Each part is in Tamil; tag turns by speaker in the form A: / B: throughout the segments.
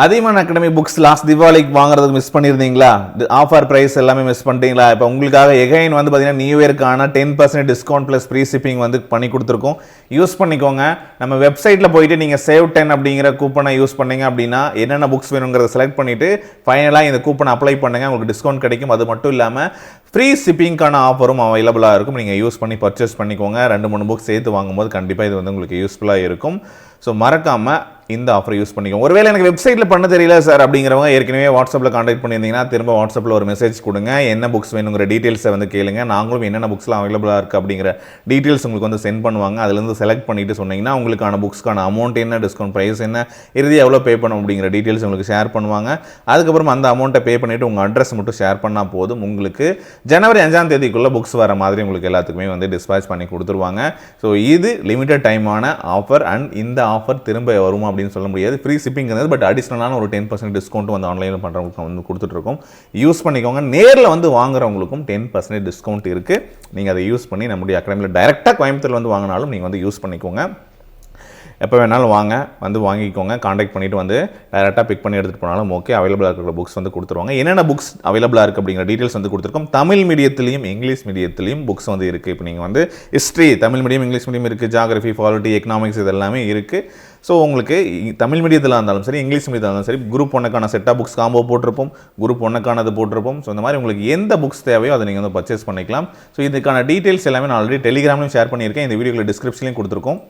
A: அதிகமான அகாடமி புக்ஸ் லாஸ்ட் தீபாவளிக்கு வாங்குறதுக்கு மிஸ் பண்ணியிருந்தீங்களா? ஆஃபர் ப்ரைஸ் எல்லாமே மிஸ் பண்ணிட்டீங்களா? இப்போ உங்களுக்காக எகைன் வந்து பார்த்தீங்கன்னா new இயர்க்கான ten percent discount plus free shipping வந்து பண்ணி கொடுத்துருக்கோம். யூஸ் பண்ணிக்கோங்க. நம்ம வெப்சைட்டில் போயிட்டு நீங்கள் சேவ் டென் அப்படிங்கிற கூப்பனை யூஸ் பண்ணீங்க அப்படின்னா என்னென்ன புக்ஸ் வேணுங்கிறத செலக்ட் பண்ணிவிட்டு ஃபைனலாக இந்த கூப்பனை அப்ளை பண்ணுங்கள் உங்களுக்கு டிஸ்கவுண்ட் கிடைக்கும். அது மட்டும் இல்லாமல் ஃப்ரீ ஷிப்பிங்க்கான ஆஃபரும் அவைலபிளாக இருக்கும். நீங்கள் யூஸ் பண்ணி பர்ச்சேஸ் பண்ணிக்கோங்க. ரெண்டு மூணு புக்ஸ் சேர்த்து வாங்கும்போது கண்டிப்பாக இது வந்து உங்களுக்கு யூஸ்ஃபுல்லாக இருக்கும். ஸோ மறக்காமல் இந்த ஆஃபர் யூஸ் பண்ணிக்கோங்க. ஒருவேளை எனக்கு வெப்சைட்டில் பண்ண தெரியல சார் அப்படிங்கிறவங்க ஏற்கனவே வாட்ஸ்அப்பில் காண்டாக்ட் பண்ணியிருந்தீங்கன்னா திரும்ப வாட்ஸ்அப்பில் ஒரு மெசேஜ் கொடுங்க. என்ன புக்ஸ் வேணுங்கிற டீட்டெயில்ஸை வந்து கேளுங்க. நாங்களும் என்னென்ன புக்ஸ்லாம் அவைலபிளாக இருக்குது அப்படிங்கிற டீட்டெயில்ஸ் உங்களுக்கு வந்து சென்ட் பண்ணுவாங்க. அதுலேருந்து செலக்ட் பண்ணிட்டு சொன்னீங்கன்னா உங்களுக்கான புக்ஸ்க்கான அமௌண்ட் என்ன டிஸ்கவுண்ட் ப்ரைஸ் என்ன இறுதி எவ்வளோ பே பண்ணும் அப்படிங்கிற டீட்டெயில்ஸ் உங்களுக்கு ஷேர் பண்ணுவாங்க. அதுக்கப்புறம் அந்த அமௌண்ட்டை பே பண்ணிவிட்டு உங்கள் அட்ரஸ் மட்டும் ஷேர் பண்ணால் போதும். உங்களுக்கு ஜனவரி அஞ்சாம் தேதிக்குள்ளே புக்ஸ் வர மாதிரி உங்களுக்கு எல்லாத்துக்குமே வந்து டிஸ்பேச் பண்ணி கொடுத்துருவாங்க. ஸோ இது லிமிட்டட் டைமான ஆஃபர் அண்ட் இந்த ஆஃபர் திரும்ப வருமா அப்படின்னு சொல்ல முடியாது. ஃப்ரீ ஷிப்பிங் இருந்தது பட் அடிஷ்னலான ஒரு டென் பர்சன்ட் டிஸ்கவுண்ட் வந்து ஆன்லைனில் பண்ணுறவங்களுக்கு வந்து கொடுத்துட்ருக்கோம். யூஸ் பண்ணிக்கோங்க. நேரில் வந்து வாங்குறவங்களுக்கும் டென் பர்சன்டேஜ் டிஸ்கவுண்ட் இருக்குது நீங்கள் அதை யூஸ் பண்ணி நம்முடைய அகாடமியில் டைரெக்டாக கோயம்புத்தூர் வந்து வாங்கினாலும் நீங்கள் வந்து யூஸ் பண்ணிக்கோங்க. எப்போ வேணாலும் வாங்க வந்து வாங்கிக்கோங்க காண்டாக்ட் பண்ணிவிட்டு வந்து டேரெக்டாக பிக் பண்ணி எடுத்துகிட்டு போனாலும் ஓகே அவைலபிளாக இருக்கிற புக்ஸ் வந்து கொடுத்துருவாங்க. என்னென்ன புக்ஸ் அவைலபிளாக இருக்குது அப்படிங்கிற டீட்டெயில்ஸ் வந்து கொடுத்துருக்கோம். தமிழ் மீடியத்துலேயும் இங்கிலீஷ் மீடியத்துலேயும் புக்ஸ் வந்து இருக்குது இப்போ நீங்கள் வந்து history Tamil medium English medium இருக்குது ஜாகிரஃபி பாலிட்டி எக்கனாமிக்ஸ் இது எல்லாமே இருக்குது ஸோ உங்களுக்கு தமிழ் மீடியத்தில் இருந்தாலும் சரி இங்கிலீஷ் மீடியத்தில் இருந்தாலும் சரி குரூப் ஒன்றுக்கான செட்டாக புக்ஸ் காம்போ போட்டிருப்போம். குரூப் ஒன்றுக்கானது போட்டிருப்போம். ஸோ இந்த மாதிரி உங்களுக்கு எந்த புக்ஸ் தேவையோ அதை நீங்கள் வந்து பர்ச்சேஸ் பண்ணிக்கலாம். ஸோ இதுக்கான டீட்டெயில்ஸ் எல்லாமே நான் ஆல்ரெடி டெலிகிராம்லையும் ஷேர் பண்ணியிருக்கேன். இந்த வீடியோவில் டிஸ்கிரிப்ஷன்லையும் கொடுத்துருக்கோம்.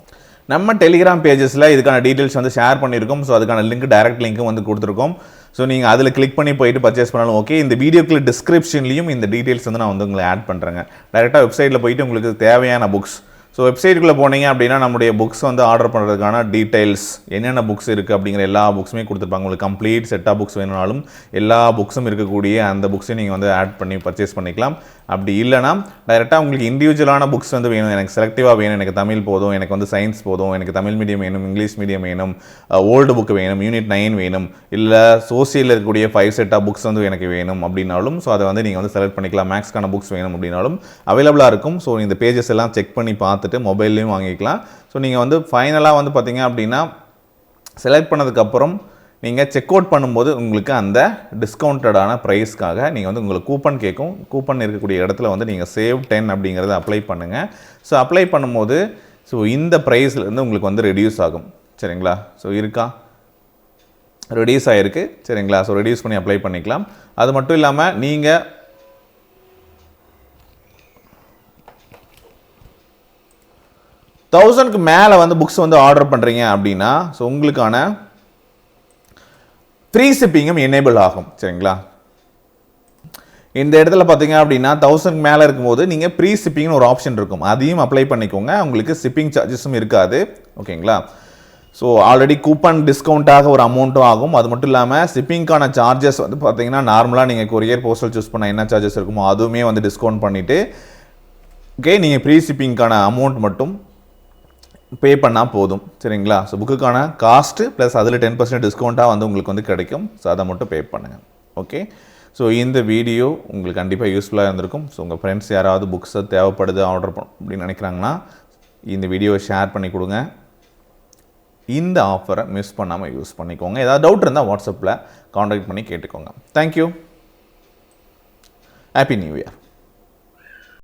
A: நம்ம டெலிகிராம் பேஜஸில் இதுக்கான டீட்டெயில்ஸ் வந்து ஷேர் பண்ணியிருக்கோம் ஸோ அதுக்கான லிங்க் டைரக்ட் லிங்க்கும் வந்து கொடுத்துருக்கோம். ஸோ நீங்கள் அதில் கிளிக் பண்ணி போயிட்டு பர்ச்சேஸ் பண்ணாலும் ஓகே இந்த வீடியோக்குள்ள டிஸ்கிரிப்ஷன்லையும் இந்த டீட்டெயில்ஸ் வந்து நான் வந்து உங்களை ஆட் பண்ணுறேங்க டேரெக்டாக வெப்சைட்டில் போயிட்டு உங்களுக்கு தேவையான புக்ஸ் ஸோ வெப்சைட்டுக்குள்ளே போனீங்க அப்படின்னா நம்முடைய புக்ஸ் வந்து ஆர்டர் பண்ணுறதுக்கான டீட்டெயில்ஸ் என்னென்ன புக்ஸ் இருக்குது அப்படிங்கிற எல்லா புக்ஸுமே கொடுத்துருப்பாங்க. உங்களுக்கு கம்ப்ளீட் செட்டாக புக்ஸ் வேணும்னாலும் எல்லா புக்ஸும் இருக்கக்கூடிய அந்த புக்ஸையும் நீங்கள் வந்து ஆட் பண்ணி பர்ச்சேஸ் பண்ணிக்கலாம். அப்படி இல்லைனா டைரெக்டாக உங்களுக்கு இண்டிவிஜுவலான புக்ஸ் வந்து வேணும். எனக்கு செலக்டிவாக வேணும். எனக்கு தமிழ் போதும். எனக்கு வந்து சயின்ஸ் போதும். எனக்கு தமிழ் மீடியம் வேணும் இங்கிலீஷ் மீடியம் வேணும் ஓல்டு புக் வேணும் யூனிட் நைன் வேணும் இல்லை சோசியலில் இருக்கக்கூடிய ஃபைவ் செட்டாக புக்ஸ் வந்து எனக்கு வேணும் அப்படின்னாலும் ஸோ அதை வந்து நீங்கள் வந்து செலக்ட் பண்ணிக்கலாம். மேக்ஸ்க்கான புக்ஸ் வேணும் அப்படின்னாலும் அவைலபிளாக இருக்கும். ஸோ இந்த பேஜஸ் எல்லாம் செக் பண்ணி பார்த்து பார்த்துட்டு மொபைல்லையும் வாங்கிக்கலாம். ஸோ நீங்கள் வந்து ஃபைனலாக வந்து பார்த்தீங்க அப்படின்னா செலக்ட் பண்ணதுக்கப்புறம் நீங்கள் செக் அவுட் பண்ணும்போது உங்களுக்கு அந்த டிஸ்கவுண்டடான ப்ரைஸ்க்காக நீங்கள் வந்து உங்களுக்கு கூப்பன் கேட்கும் கூப்பன் இருக்கக்கூடிய இடத்துல வந்து நீங்கள் சேவ் டென் அப்படிங்கிறத அப்ளை பண்ணுங்கள் ஸோ அப்ளை பண்ணும்போது ஸோ இந்த ப்ரைஸ்லேருந்து உங்களுக்கு வந்து ரெடியூஸ் ஆகும். சரிங்களா? ஸோ இருக்கா? ரெடியூஸ் ஆகிருக்கு சரிங்களா? ஸோ ரெடியூஸ் பண்ணி அப்ளை பண்ணிக்கலாம். அது மட்டும் இல்லாமல் நீங்கள் தௌசண்ட்க்கு மேலே வந்து புக்ஸ் வந்து ஆர்டர் பண்ணுறீங்க அப்படின்னா ஸோ உங்களுக்கான ஃப்ரீ ஷிப்பிங்கும் எனேபிள் ஆகும். சரிங்களா? இந்த இடத்துல பார்த்தீங்க அப்படின்னா தௌசண்ட் மேலே இருக்கும்போது நீங்கள் ப்ரீ ஷிப்பிங்னு ஒரு ஆப்ஷன் இருக்கும். அதையும் அப்ளை பண்ணிக்கோங்க. உங்களுக்கு ஷிப்பிங் சார்ஜஸும் இருக்காது. ஓகேங்களா? ஸோ ஆல்ரெடி கூப்பன் டிஸ்கவுண்ட்டாக ஒரு அமௌண்ட்டும் ஆகும். அது மட்டும் இல்லாமல் ஷிப்பிங்க்கான சார்ஜஸ் வந்து பார்த்தீங்கன்னா நார்மலாக நீங்கள் கொரியர் போஸ்டல் சூஸ் பண்ண என்ன சார்ஜஸ் இருக்குமோ அதுவுமே வந்து டிஸ்கவுண்ட் பண்ணிவிட்டு ஓகே நீங்கள் ப்ரீ ஷிப்பிங்க்கான அமௌண்ட் மட்டும் பே பண்ணால் போதும் சரிங்களா? ஸோ புக்குக்கான காஸ்ட்டு ப்ளஸ் அதில் டென் பர்சன்ட் டிஸ்கவுண்ட்டாக வந்து உங்களுக்கு வந்து கிடைக்கும். ஸோ அதை மட்டும் பே பண்ணுங்கள் ஓகே ஸோ இந்த வீடியோ உங்களுக்கு கண்டிப்பாக யூஸ்ஃபுல்லாக இருந்திருக்கும். ஸோ உங்கள் ஃப்ரெண்ட்ஸ் யாராவது புக்ஸை தேவைப்படுது ஆர்டர் பண்ண அப்படின்னு நினைக்கிறாங்கன்னா இந்த வீடியோவை ஷேர் பண்ணி கொடுங்க. இந்த ஆஃபரை மிஸ் பண்ணாமல் யூஸ் பண்ணிக்கோங்க. ஏதாவது டவுட் இருந்தால் வாட்ஸ்அப்பில் காண்டாக்ட் பண்ணி கேட்டுக்கோங்க. Thank you happy new year